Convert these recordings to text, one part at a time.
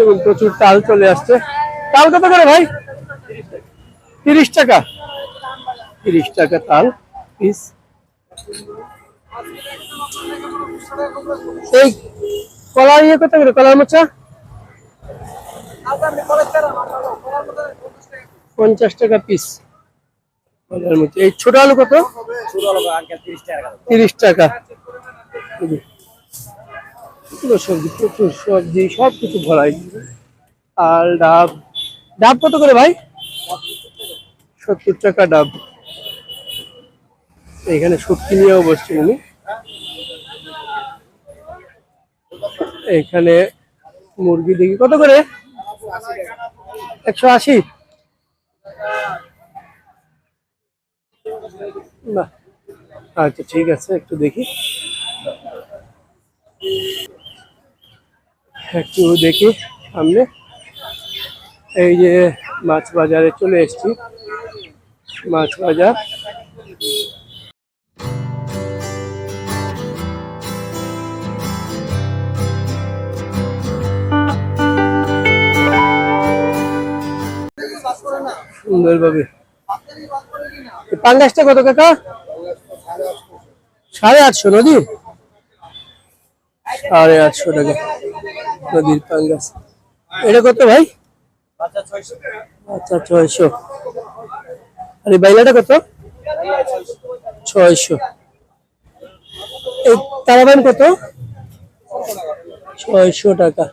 এবং প্রচুর তাল চলে আসছে। তাল কত করে ভাই? তিরিশ টাকা। তিরিশ টাকা তাল পিস এই কলা ইয়ে কত করে? কলার মোচা? পঞ্চাশ টাকা পিস কলার মোচা। এই ছোট আলু কত? তিরিশ টাকা। এই সবজি, প্রচুর সবজি সব কিছু ভরাই। আর ডাব। ডাব কত করে ভাই? সত্তর টাকা ডাব। এখানে সত্যি নিয়েও বসছে উনি। এখানে মুরগি দেখি। কত করে? একশো আশি। আচ্ছা ঠিক আছে, একটু দেখি। একটু দেখি সামনে। এই যে মাছ বাজারে চলে এসেছি। মাছ বাজার। সুন্দরভাবে পাঙ্গাসটা কত কাকা? সাড়ে আটশো নদী সাড়ে আটশো টাকা। নদীর পাঙ্গাস। এটা কত ভাই? আচ্ছা ছয়শো। আর এই বাইলাটা কত? ছয়শো। এই তারাবান কত? ছয়শো টাকা।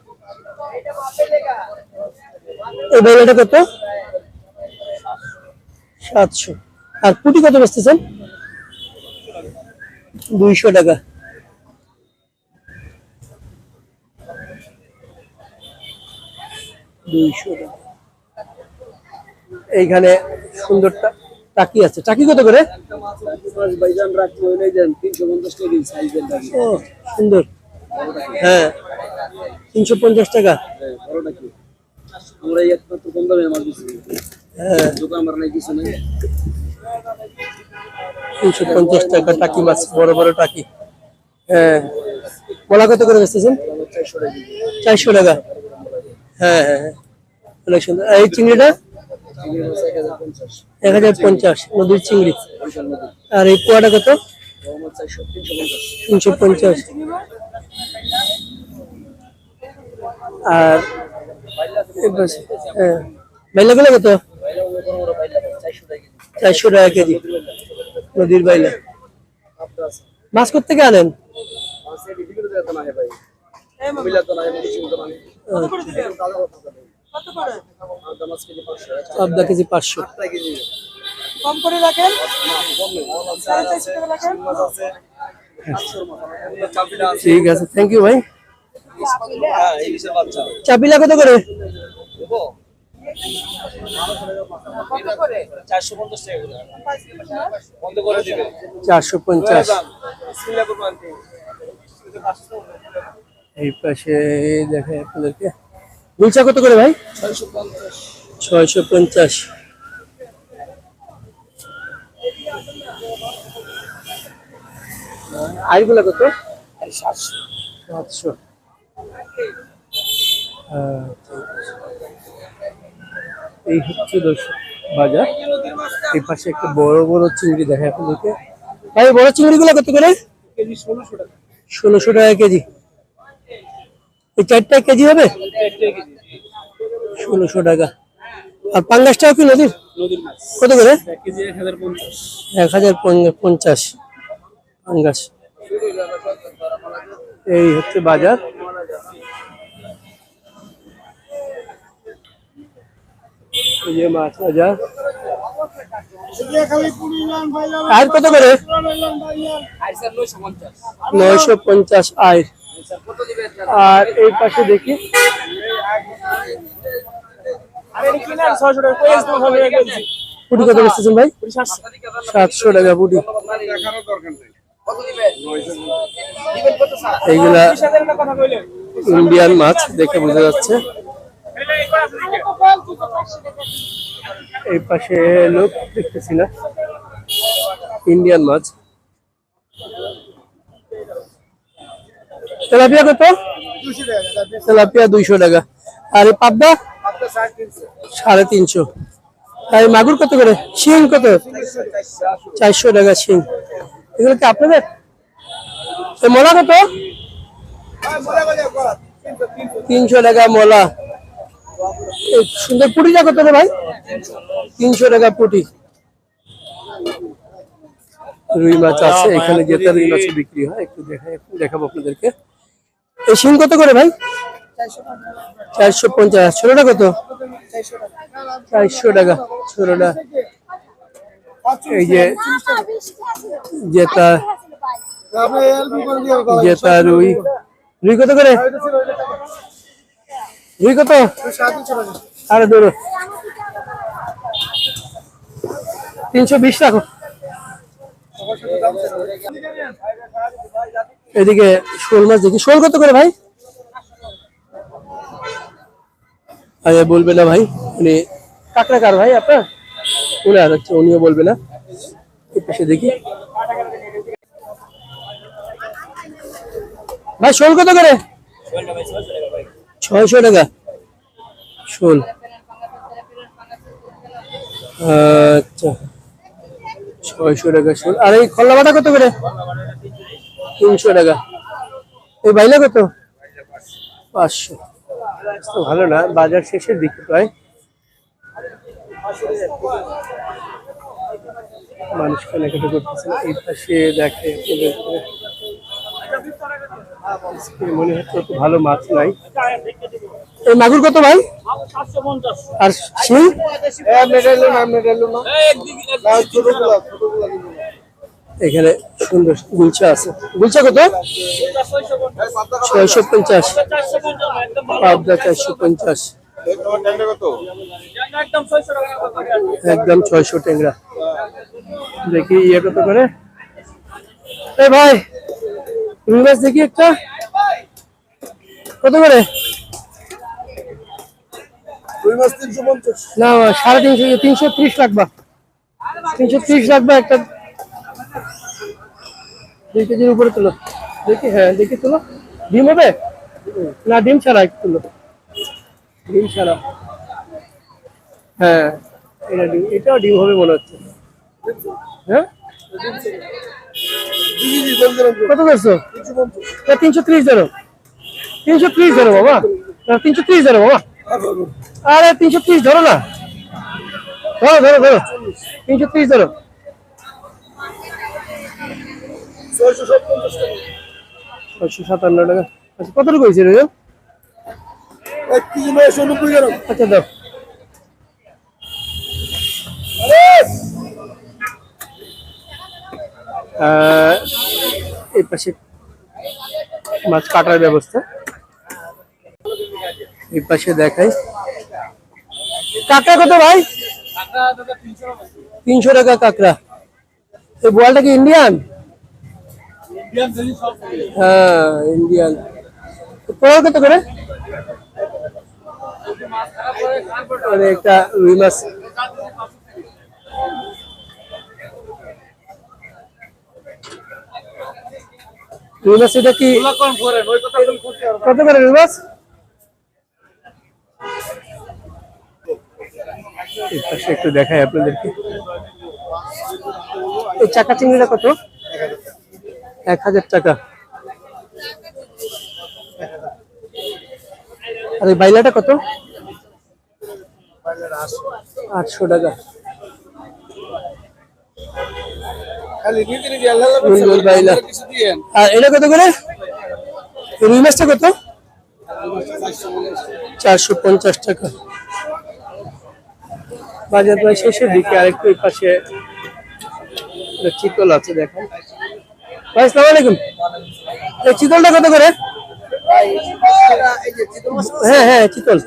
এই বাইলাটা কত? সাতশো। আর পুটি কত বেচতেছেন? দুইশো টাকা। দুইশো টাকা এইখানে সুন্দরটা টাকি আছে। টাকি কত করে? সুন্দর। হ্যাঁ তিনশো পঞ্চাশ টাকা। হ্যাঁ দোকান আমার কিছু নেই। তিনশো পঞ্চাশ টাকা টাকি মাছ বড় বড় টাকি। হ্যাঁ বলা কত করে বেচতেছেন? চারশো টাকা। হ্যাঁ হ্যাঁ হ্যাঁ। সুন্দর। এই চিংড়িটা? পঞ্চাশ, নদীর চিংড়ি। আর এই পোয়াটা কত? তিনশো পঞ্চাশ। আর হ্যাঁ। বাইলাগুলো কত? চারশো টাকা কেজি। নদীর বাইলা। মাছ করতে আনেন? মাছ কেজি পাঁচশো। কম করে রাখেন? ঠিক আছে থ্যাংক ইউ ভাই। চাপিলা কত করে দেবো কত করে? চারশো পঞ্চাশ। এই পাশে দেখে আপনাদেরকে। গুলচা কত করে ভাই? ছয়শো পঞ্চাশ। আইগুলা কত? সাতশো। সাতশো এই হচ্ছে দর্শক বাজার। এই পাশে একটা বড় বড় চিংড়ি দেখা আপনাদেরকে। ভাই, বড় চিংড়িগুলো কত করে? ষোলোশো টাকা। ষোলোশো টাকা কেজি। এই চারটা কেজি হবে? ষোলোশো টাকা। আর পাঙ্গাসটাও কি নদীর? কত করে? এক হাজার পঞ্চাশ। পাঙ্গাস। এই হচ্ছে বাজার। যে মাছ বাজার আর কত করে? নয়শো পঞ্চাশ। নয়শো আর এই পাশে দেখি। ভাই? পুটি। এইগুলা ইন্ডিয়ান মাছ দেখে বোঝা যাচ্ছে। এই পাশে লোক দেখতেছি না। ইন্ডিয়ান মাছ। তেলাপিয়া কত? তেলাপিয়া। দুইশো টাকা। আর এই পাবদা? সাড়ে তিনশো। আর মাগুর কত করে? শিং কত? চারশো টাকা শিং। এগুলো কি আপনাদের? এই মোলা কত? তিনশো টাকা মোলা। সুন্দর পুটিটা কত রে ভাই? তিনশো টাকা পুটি। রুই মাছ আছে এখানে যেটা রুই মাছ বিক্রি হয়। একটু দেখাই দেখাবো আপনাদেরকে। এই শিং কত করে ভাই? চারশো পঞ্চাশ। ছোটটা কত? চারশো টাকা, ছোটটা। এই যে যেটা যেটা রুই রুই কত করে? রুই কত? ধরো তিনশো বিশ রাখো এদিকে শোল মাছ দেখি। শোল কত করে ভাই? আরে বলবে না ভাই, উনি কাকড়া কার ভাই আপনার? উনি আর হচ্ছে, উনিও বলবে না। পাশে দেখি। ভাই, শোল কত করে? ছয়শো টাকা। শোল। আচ্ছা ছয়শো টাকা শোল। আর এই খল্লা বাটা কত করে? তিনশো টাকা। এই বাইলা কত? পাঁচশো। তো ভালো না বাজার শেষের দিকে প্রায়। মানুষ কেনাকাটা করতেছে এই পাশে দেখে মনে হচ্ছে একটু ভালো মাছ নাই। এই মাগুর কত ভাই? আর শিং? এখানে সুন্দর গুলচা আছে। গুলচা কত? ছয়শো পঞ্চাশ। পাবদা চারশো পঞ্চাশ। একদম ছয়শো টেংরা দেখি ইয়ে কত করে? এ ভাই মাছ দেখি একটা। কত করে? না সাড়ে তিনশো তিনশো ত্রিশ রাখবা। তিনশো ত্রিশ রাখবা একটা দুই কেজির উপরে তুলো। দেখি হ্যাঁ দেখি তুলো। ডিম হবে? না, ডিম ছাড়া একটু তুলো। ডিম ছাড়া। হ্যাঁ এটা ডিম, এটাও ডিম হবে মনে হচ্ছে। হ্যাঁ? তিনশো ত্রিশ ধরো। তিনশো ত্রিশ ধরো, বাবা। তিনশো ত্রিশ ধরো, বাবা। আরে, তিনশো ত্রিশ ধরো না। ধরো ধরো ধরো। তিনশো ত্রিশ ধরো। ছয়শো সাতান্ন টাকা। আচ্ছা কতটুকু হয়েছে রে? আচ্ছা দাও। আহ, এই পাশে মাছ কাটার ব্যবস্থা। এই পাশে দেখাই। কাঁকড়া কত ভাই? তিনশো টাকা কাঁকড়া। এই বোয়ালটা কি ইন্ডিয়ান হ্যাঁ ইন্ডিয়ান পোড়া কত করে? মানে একটা রুই মাছ এটা কি করে রুই একটু দেখাই আপনাদেরকে। এই চাকা চিংড়িটা কত? এক হাজার টাকা। আর এই বাইলাটা কত? আটশো টাকা। আর এটা কত করে? এই রুই মাছটা কত? চারশো পঞ্চাশ টাকা। বাজার প্রায় শেষের দিকে আরেকটু পাশে চিতল আছে দেখেন। ভাই এই চিতলটা কত করে? হ্যাঁ হ্যাঁ চিতল।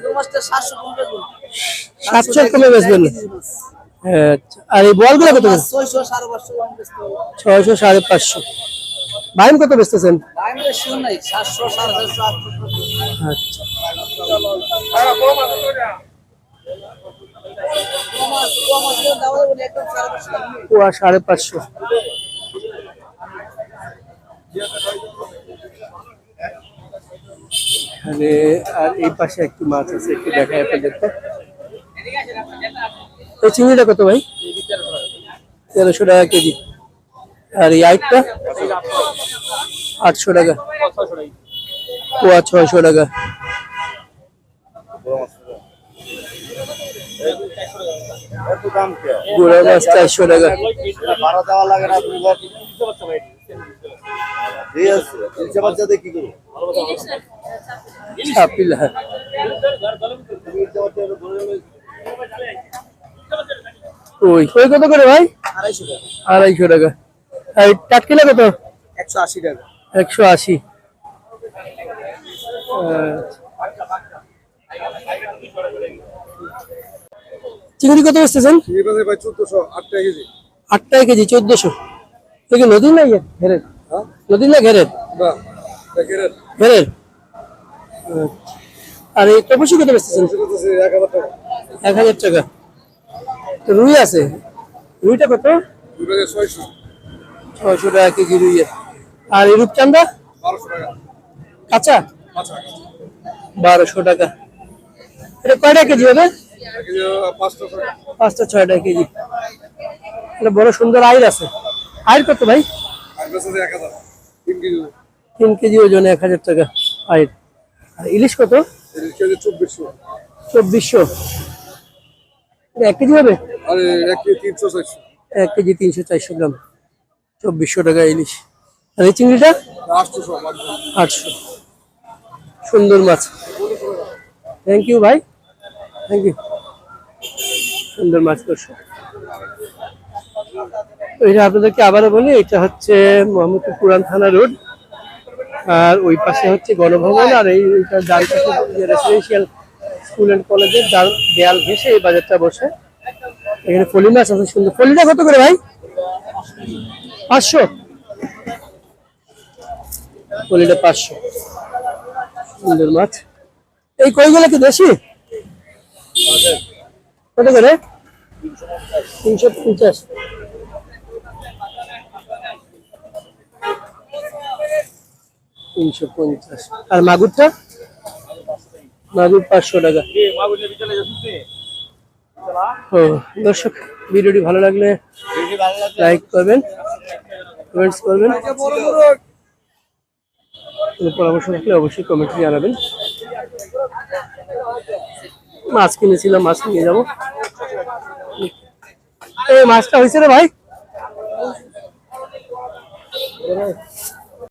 সাতশো কমে বেচবেন। আচ্ছা। আর এই বলগুলো কত ছয়শো সাড়ে পাঁচশো। বাইম কত বেচতেছেন? আচ্ছা। সাড়ে পাঁচশো। এখানে আর এই পাশে একটি মাছ আছে, একটু দেখা আপনাদেরকে। এই চিংড়িটা কত ভাই? তেরোশো টাকা কেজি। আর এই আইটটা? আটশো টাকা। পোয়া ছয়শো টাকা। গোড়া মাছ চারশো টাকা। ঠিক আছে তিনশো বাচ্চাতে কি করব ওই। ওই কত করে ভাই? আড়াইশো টাকা। আড়াইশো টাকা। আর টাটকিলা কত? একশো আশি টাকা। একশো আশি। চিংড়ি কত বসতেছেন? চোদ্দশো আট টাকা কেজি। আট টাকা কেজি চোদ্দশো। নদী নাই নদীর ঘেরের হ্যাঁ? না ঘেরের। ঘেরের। আচ্ছা। আর এই তপসি কত বেচতেছেন এক হাজার টাকা। তো রুই আছে? রুইটা কত? ছয়শো। টাকা কেজি রুই আর এই রূপচান্দা বারোশো টাকা। কাঁচা? বারোশো টাকা। এটা কয়টা কেজি হবে? পাঁচটা ছয়টা কেজি। এটা বড় সুন্দর আইর আছে। আইর কত ভাই? তিন কেজি ওজনে। এক হাজার টাকা। আইর আর ইলিশ কত? চব্বিশশো। চব্বিশশো। এক কেজি হবে? আর এক কেজি তিনশো চারশো। গ্রাম। চব্বিশশো টাকা ইলিশ। আর এই চিংড়িটা? আটশো। সুন্দর মাছ। থ্যাংক ইউ ভাই। থ্যাংক ইউ সুন্দর মাছ করছ। এটা আপনাদেরকে আবারও বলি এটা হচ্ছে মোহাম্মদপুর পুরান থানা রোড। আর ওই পাশে হচ্ছে গণভবন আর এই এইটা পাশে রেসিডেন্সিয়াল স্কুল অ্যান্ড কলেজের ডাল দেয়াল ঘেসে এই বাজারটা বসে। এখানে ফলি মাছ আছে সুন্দর। ফলিটা কত করে ভাই? পাঁচশো? ফলিটা পাঁচশো। সুন্দর মাছ। এই কইগুলো কি দেশি? কত করে? তিনশো পঞ্চাশ। তিনশো পঞ্চাশ। আর মাগুরটা? মাগুর পাঁচশো টাকা। ও দর্শক, ভিডিওটি ভালো লাগলে লাইক করবেন কমেন্টস করবেন। পরামর্শ থাকলে অবশ্যই কমেন্টে জানাবেন। মাছ কিনেছিলাম, মাছ নিয়ে যাব। এই মাছটা হয়েছে রে ভাই।